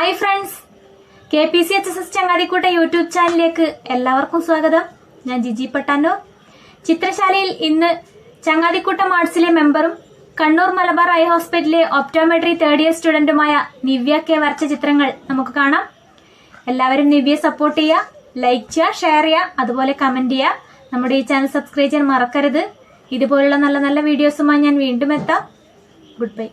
Hi friends K P C H S S ചങ്ങാതിക്കൂട്ട YouTube ചാനലിലേക്ക് എല്ലാവർക്കും സ്വാഗതം. ഞാൻ ജിജി പട്ടാനോ ചിത്രശാലയിൽ ഇന്ന് ചങ്ങാതിക്കൂട്ടം ആർട്സിലെ മെമ്പറും കണ്ണൂർ മലബാർ ഐ ഹോസ്പിറ്റലിലെ ഒപ്റ്റോമെട്രി തേർഡ് ഇയർ സ്റ്റുഡന്റുമായ നിവ്യ കെ വരച്ച ചിത്രങ്ങൾ നമുക്ക് കാണാം. എല്ലാവരും നിവ്യയെ സപ്പോർട്ട് ചെയ്യുക ലൈക്ക് ചെയ്യുക ഷെയർ ചെയ്യുക അതുപോലെ കമന്റ് ചെയ്യുക. നമ്മുടെ ഈ ചാനൽ സബ്സ്ക്രൈബ് ചെയ്യാൻ മറക്കരുത്. ഇതുപോലുള്ള നല്ല നല്ല വീഡിയോസുമായി ഞാൻ വീണ്ടും എത്താം. Good bye